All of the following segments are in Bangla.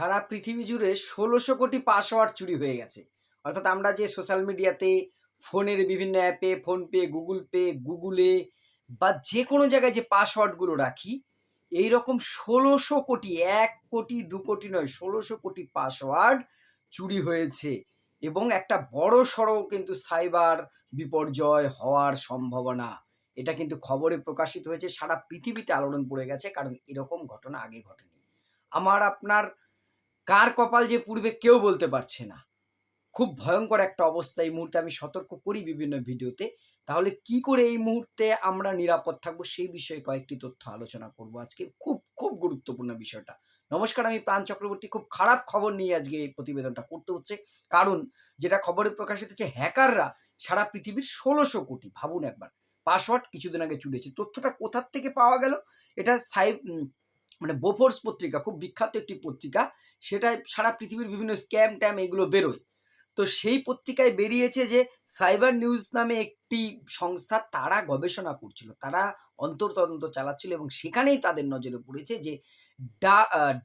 সারা পৃথিবী জুড়ে ষোলোশো কোটি পাসওয়ার্ড চুরি হয়ে গেছে। অর্থাৎ আমরা যে সোশ্যাল মিডিয়াতে ফোনের বিভিন্ন অ্যাপে ফোনপে গুগল পে গুগলে বা যে কোনো জায়গায় যে পাসওয়ার্ডগুলো রাখি এই রকম ষোলোশো কোটি, এক কোটি, দু কোটি নয়, ষোলোশো কোটি পাসওয়ার্ড চুরি হয়েছে। এবং একটা বড় সড়ো কিন্তু সাইবার বিপর্যয় হওয়ার সম্ভাবনা। এটা কিন্তু খবরে প্রকাশিত হয়েছে, সারা পৃথিবীতে আলোড়ন পড়ে গেছে, কারণ এরকম ঘটনা আগে ঘটেনি। আমার আপনার কার কপাল যে পূর্বে কেউ বলতে পারছে না। খুব ভয়ঙ্কর একটা অবস্থা এই মুহূর্তে, আমি সতর্ক করি বিভিন্ন ভিডিওতে। তাহলে কি করে এই মুহূর্তে আমরা নিরাপদ থাকব সেই বিষয়ে কয়েকটি তথ্য আলোচনা করব আজকে। খুব খুব গুরুত্বপূর্ণ বিষয়টা। নমস্কার, আমি প্রাণ চক্রবর্তী। খুব খারাপ খবর নিয়ে আজকে এই প্রতিবেদনটা করতে হচ্ছে। কারণ যেটা খবরে প্রকাশিত হচ্ছে হ্যাকাররা সারা পৃথিবীর ষোলোশো কোটি, ভাবুন একবার, পাসওয়ার্ড কিছুদিন আগে চুরেছে। তথ্যটা কোথার থেকে পাওয়া গেল? এটা সাইব মানে বোফোর্স পত্রিকা, খুব বিখ্যাত একটি পত্রিকা সেটা সারা পৃথিবীর বিভিন্ন স্ক্যাম ট্যাম এগুলো বেরোয়। তো সেই পত্রিকায় বেরিয়েছে যে সাইবার নিউজ নামে একটি সংস্থা তারা গবেষণা করছিল, তারা অন্তর্তদন্ত চালাচ্ছিল এবং সেখানেই তাদের নজরে পড়েছে যে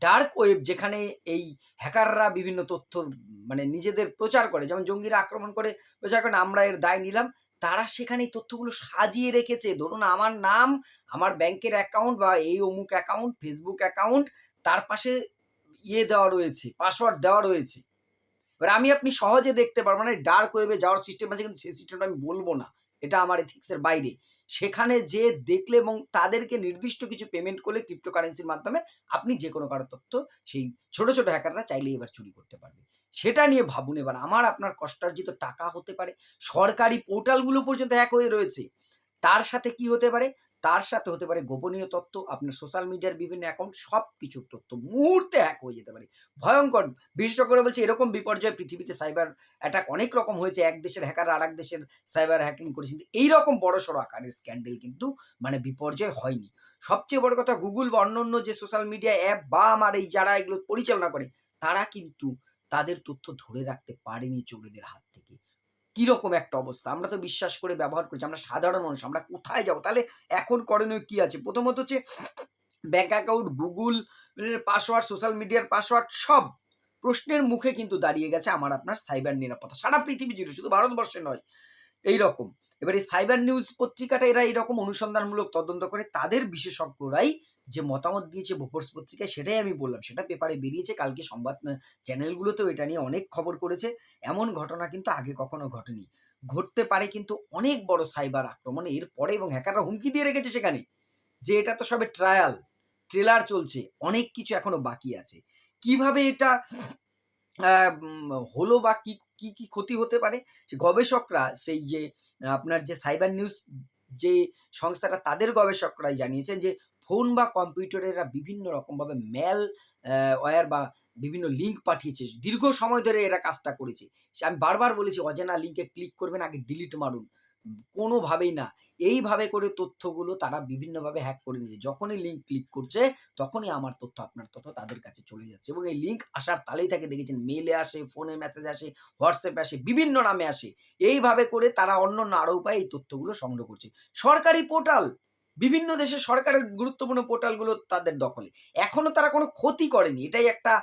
ডার্ক ওয়েব যেখানে এই হ্যাকাররা বিভিন্ন তথ্য মানে নিজেদের প্রচার করে, যেমন জঙ্গিরা আক্রমণ করে, প্রচার করেন আমরা এর দায় নিলাম তারা সেখানে তথ্যগুলো সাজিয়ে রেখেছে। ধরুন আমার নাম, আমার ব্যাংকের অ্যাকাউন্ট বা এই অমুক অ্যাকাউন্ট, ফেসবুক অ্যাকাউন্ট, তার পাশে ইয়ে দেওয়া রয়েছে, পাসওয়ার্ড দেওয়া রয়েছে। এবার আমি আপনি সহজে দেখতে পারব মানে ডার্ক ওয়েবে যাওয়ার সিস্টেম আছে, কিন্তু সেই সিস্টেমটা আমি বলব না। এটা আমার এথিক্সের বাইরে। সেখানে যে দেখলে এবং তাদেরকে নির্দিষ্ট কিছু পেমেন্ট করলে ক্রিপ্টোকারেন্সির মাধ্যমে আপনি যে কোনো কারও তথ্য সেই ছোট ছোট হ্যাকাররা চাইলে এবার চুরি করতে পারবে। সেটা নিয়ে ভাবুন এবার। আমার আপনার কষ্টার্জিত টাকা হতে পারে। সরকারি পোর্টালগুলো পর্যন্ত এক হয়ে রয়েছে। তার সাথে কি হতে পারে? তার সাথে হতে পারে গোপনীয় তথ্য আপনার সোশ্যাল মিডিয়ার বিভিন্ন অ্যাকাউন্ট সব কিছুর তথ্য মুহূর্তে হ্যাক হয়ে যেতে পারে। ভয়ঙ্কর। বিশেষজ্ঞরা বলছে, এরকম বিপর্যয় পৃথিবীতে সাইবার অ্যাটাক অনেক রকম হয়েছে। এক দেশের হ্যাকার আর এক দেশের সাইবার হ্যাকিং করেছে। কিন্তু এইরকম বড় সড়ো আকারের স্ক্যান্ডেল কিন্তু মানে বিপর্যয় হয়নি। সবচেয়ে বড় কথা গুগল বা অন্য অন্য যে সোশ্যাল মিডিয়া অ্যাপ বা আমার এই যারা এগুলো পরিচালনা করে, তারা কিন্তু তাদের তথ্য ধরে রাখতে পারেনি চোরেদের হাত থেকে। কীরকম একটা অবস্থা? আমরা তো বিশ্বাস করে ব্যবহার করছি, আমরা সাধারণ মানুষ, আমরা কোথায় যাব? তাহলে এখন করণীয় কি আছে? প্রথমত হচ্ছে bank account Google password social মিডিয়ার পাসওয়ার্ড সব প্রশ্নের মুখে কিন্তু দাঁড়িয়ে গেছে আমার আপনার সাইবার নিরাপত্তা। সারা পৃথিবী জুড়ে, শুধু ভারতবর্ষে নয় এই রকম এবার এই সাইবার নিউজ পত্রিকাটা এরা এরকম অনুসন্ধানমূলক তদন্ত করে, তাদের বিশেষজ্ঞরাই যে মতামত দিয়েছে বোফোর্স পত্রিকায়, সেটাই আমি বললাম। সেটা পেপারে বেরিয়েছে, কালকে সংবাদ চ্যানেলগুলোতেও এটা নিয়ে অনেক খবর করেছে। এমন ঘটনা কিন্তু আগে কখনো ঘটেনি। ঘটতে পারে কিন্তু অনেক বড় সাইবার আক্রমণ এর পরে এবং হ্যাকাররা হুমকি দিয়ে রেখেছে সেখানে যে এটা তো সবে ট্রায়াল ট্রেলার চলছে, অনেক কিছু এখনও বাকি আছে। কীভাবে এটা হলো বা কি কি কি ক্ষতি হতে পারে? সে গবেষকরা সেই যে, আপনার যে সাইবার নিউজ যে সংস্থাটা তাদের গবেষকরাই জানিয়েছেন যে ফোন বা কম্পিউটারে এরা বিভিন্ন রকমভাবে ম্যাল ওয়ার বা বিভিন্ন লিঙ্ক পাঠিয়েছে। দীর্ঘ সময় ধরে এরা কাজটা করেছে। আমি বারবার বলেছি, অজানা লিঙ্কে ক্লিক করবেন, আগে ডিলিট মারুন। কোনোভাবেই না। এইভাবে করে তথ্যগুলো তারা বিভিন্নভাবে হ্যাক করে নিয়েছে। যখনই লিঙ্ক ক্লিক করছে, তখনই আমার তথ্য, আপনার তথ্য তাদের কাছে চলে যাচ্ছে। এবং এই লিঙ্ক আসার তালেই থাকে দেখেছেন মেলে আসে, ফোনে মেসেজ আসে, হোয়াটসঅ্যাপে আসে, বিভিন্ন নামে আসে। এইভাবে করে তারা অন্য আরও উপায়ে এই তথ্যগুলো সংগ্রহ করছে। সরকারি পোর্টাল বিভিন্ন দেশের সরকারের গুরুত্বপূর্ণ পোর্টালগুলো তাদের দখলে। এখনও তারা কোনো ক্ষতি করেনি। এটাই একটা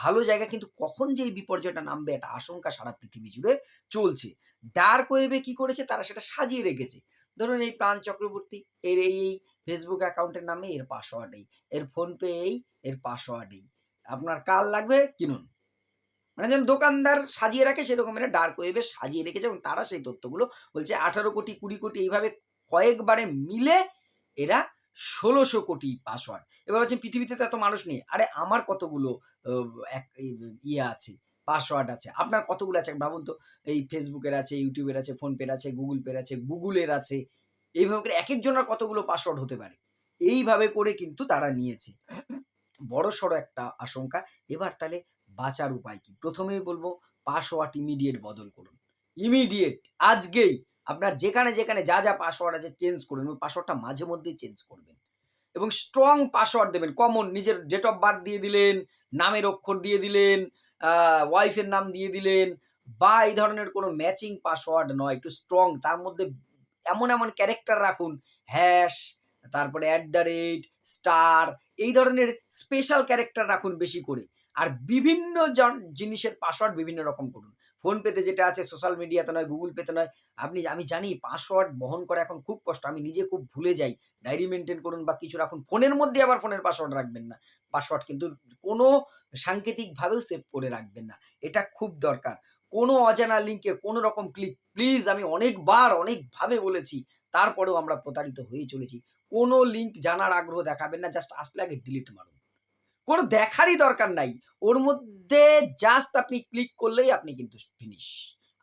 ভালো জায়গা। কিন্তু কখন যে এই বিপর্যয়টা নামবে একটা আশঙ্কা সারা পৃথিবী জুড়ে চলছে। ডার্ক ওয়েবে কি করেছে তারা সেটা সাজিয়ে রেখেছে। ধরুন এই প্রাণ চক্রবর্তী, এর এই ফেসবুক অ্যাকাউন্টের নামে এর পাসওয়ার্ড এই এর ফোনপে এই, এর পাসওয়ার্ড এই। আপনার কাল লাগবে, কিনুন। মানে যেন দোকানদার সাজিয়ে রাখে সেরকম এরা ডার্ক ওয়েবে সাজিয়ে রেখেছে এবং তারা সেই তথ্যগুলো বলছে, আঠারো কোটি, কুড়ি কোটি এইভাবে কয়েকবারে মিলে এরা ষোলোশো কোটি পাসওয়ার্ড এবার বলছেন পৃথিবীতে তো এত মানুষ নেই। আরে আমার কতগুলো ইয়ে আছে পাসওয়ার্ড আছে? আপনার কতগুলো আছে? ভাবুন তো। এই ফেসবুকের আছে ইউটিউবের আছে ফোনপের আছে গুগল পের আছে গুগলের আছে। এইভাবে করে এক একজনের কতগুলো পাসওয়ার্ড হতে পারে? এইভাবে করে কিন্তু তারা নিয়েছে। বড় সড়ো একটা আশঙ্কা। এবার তাহলে বাঁচার উপায় কি? প্রথমেই বলব পাসওয়ার্ড ইমিডিয়েট বদল করুন। ইমিডিয়েট আজকেই। আপনার যেখানে যেখানে যা যা পাসওয়ার্ড আছে চেঞ্জ করুন ওই পাসওয়ার্ডটা মাঝে মধ্যেই চেঞ্জ করবেন। এবং স্ট্রং পাসওয়ার্ড দেবেন কমন নিজের ডেট অফ বার্থ দিয়ে দিলেন, নামের অক্ষর দিয়ে দিলেন ওয়াইফের নাম দিয়ে দিলেন বা এই ধরনের কোনো ম্যাচিং পাসওয়ার্ড নয়, একটু স্ট্রং তার মধ্যে এমন এমন ক্যারেক্টার রাখুন হ্যাশ তারপরে অ্যাট দ্য রেট স্টার এই ধরনের স্পেশাল ক্যারেক্টার রাখুন বেশি করে। আর বিভিন্ন জন- জিনিসের পাসওয়ার্ড বিভিন্ন রকম করুন। ফোন পেতে যেটা আছে সোশ্যাল মিডিয়াতে নয় গুগল পেতে নয়, আপনি, আমি জানি পাসওয়ার্ড বহন করা এখন খুব কষ্ট, আমি নিজে খুব ভুলে যাই। ডায়েরি মেনটেন করুন বা কিছু রাখুন, ফোনের মধ্যে আবার ফোনের পাসওয়ার্ড রাখবেন না। পাসওয়ার্ড কিন্তু কোনো সাংকেতিকভাবেও সেভ করে রাখবেন না। এটা খুব দরকার। কোনো অজানা লিঙ্কে কোনো রকম ক্লিক প্লিজ আমি অনেকবার, অনেকভাবে বলেছি, তারপরেও আমরা প্রতারিত হয়ে চলেছি। কোনো লিঙ্ক জানার আগ্রহ দেখাবেন না জাস্ট আসলে আগে ডিলিট মারুন। কোনো দেখারই দরকার নাই। ওর মধ্যে জাস্ট আপনি ক্লিক করলেই আপনি কিন্তু ফিনিশ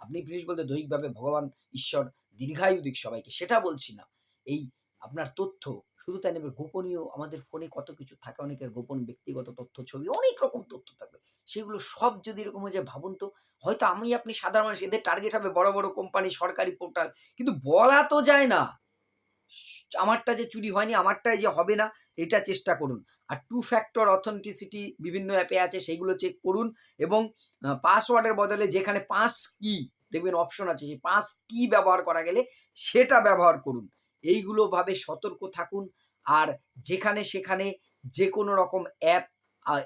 আপনি ফিনিশ বলতে দৈহিকভাবে ভগবান ঈশ্বর দীর্ঘায়ু দিক সবাইকে। সেটা বলছি না। এই আপনার তথ্য শুধু তাই নেবে গোপনীয় আমাদের ফোনে কত কিছু থাকে অনেকের গোপন ব্যক্তিগত তথ্য ছবি অনেক রকম তথ্য থাকবে। সেগুলো সব যদি এরকম হয়ে যায় ভাবুন তো হয়তো আমি আপনি সাধারণ মানুষ এদের টার্গেট হবে বড় বড় কোম্পানি সরকারি পোর্টাল কিন্তু বলা তো যায় না। আমারটা যে চুরি হয়নি, আমারটাই যে হবে না, এটা চেষ্টা করুন। আর টু ফ্যাক্টর অথেন্টিসিটি বিভিন্ন অ্যাপে আছে সেইগুলো চেক করুন এবং পাসওয়ার্ডের বদলে যেখানে পাঁচ কি দেখবেন অপশন আছে, সেই পাঁচ কি ব্যবহার করা গেলে সেটা ব্যবহার করুন। এইগুলো ভাবে সতর্ক থাকুন আর যেখানে সেখানে যে কোনো রকম অ্যাপ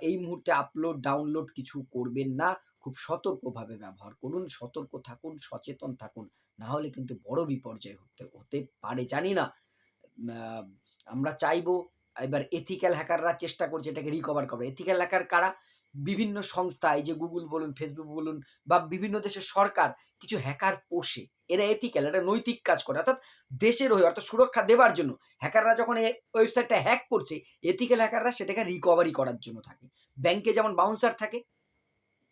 এই মুহূর্তে আপলোড ডাউনলোড কিছু করবেন না। খুব সতর্কভাবে ব্যবহার করুন, সতর্ক থাকুন, সচেতন থাকুন, না হলে কিন্তু বড় বিপর্যয় হতে হতে পারে। জানি না আমরা চাইব এবার এথিক্যাল হ্যাকাররা চেষ্টা করছে এটাকে রিকভার করা এথিক্যাল হ্যাকার কারা? বিভিন্ন সংস্থা, এই যে গুগল বলুন ফেসবুক বলুন, বা বিভিন্ন দেশের সরকার কিছু হ্যাকার পোষে। এরা এথিক্যাল এটা নৈতিক কাজ করে। অর্থাৎ দেশের হয়ে, অর্থাৎ সুরক্ষা দেওয়ার জন্য হ্যাকাররা যখন এই ওয়েবসাইটটা হ্যাক করছে এথিক্যাল হ্যাকাররা সেটাকে রিকভারি করার জন্য থাকে। ব্যাংকে যেমন বাউন্সার থাকে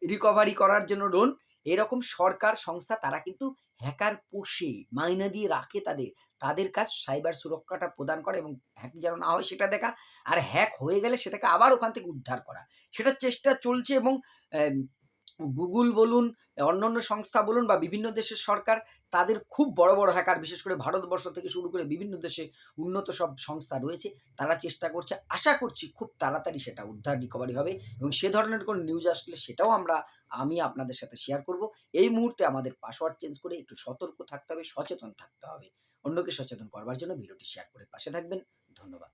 রিকভারি করার জন্য লোন এরকম সরকার সংস্থা তারা কিন্তু হ্যাকার পোষে, মাইনা দিয়ে রাখে তাদের। তাদের কাজ সাইবার সুরক্ষাটা প্রদান করা এবং হ্যাক যেন না হয় সেটা দেখা, আর হ্যাক হয়ে গেলে সেটাকে আবার ওখান থেকে উদ্ধার করা। সেটার চেষ্টা চলছে এবং গুগল বলুন, অন্যান্য সংস্থা বলুন বা বিভিন্ন দেশের সরকার, তাদের খুব বড় বড় হ্যাকার বিশেষ করে ভারতবর্ষ থেকে শুরু করে বিভিন্ন দেশে উন্নত সব সংস্থা রয়েছে, তারা চেষ্টা করছে, আশা করছি খুব তাড়াতাড়ি সেটা উদ্ধার রিকভারি হবে এবং সে ধরনের কোনো নিউজ আসলে সেটাও আমরা, আমি আপনাদের সাথে শেয়ার করব। এই মুহূর্তে আমাদের পাসওয়ার্ড চেঞ্জ করে একটু সতর্ক থাকতে হবে, সচেতন থাকতে হবে। অন্যকে সচেতন করবার জন্য ভিডিওটি শেয়ার করে পাশে থাকবেন। ধন্যবাদ।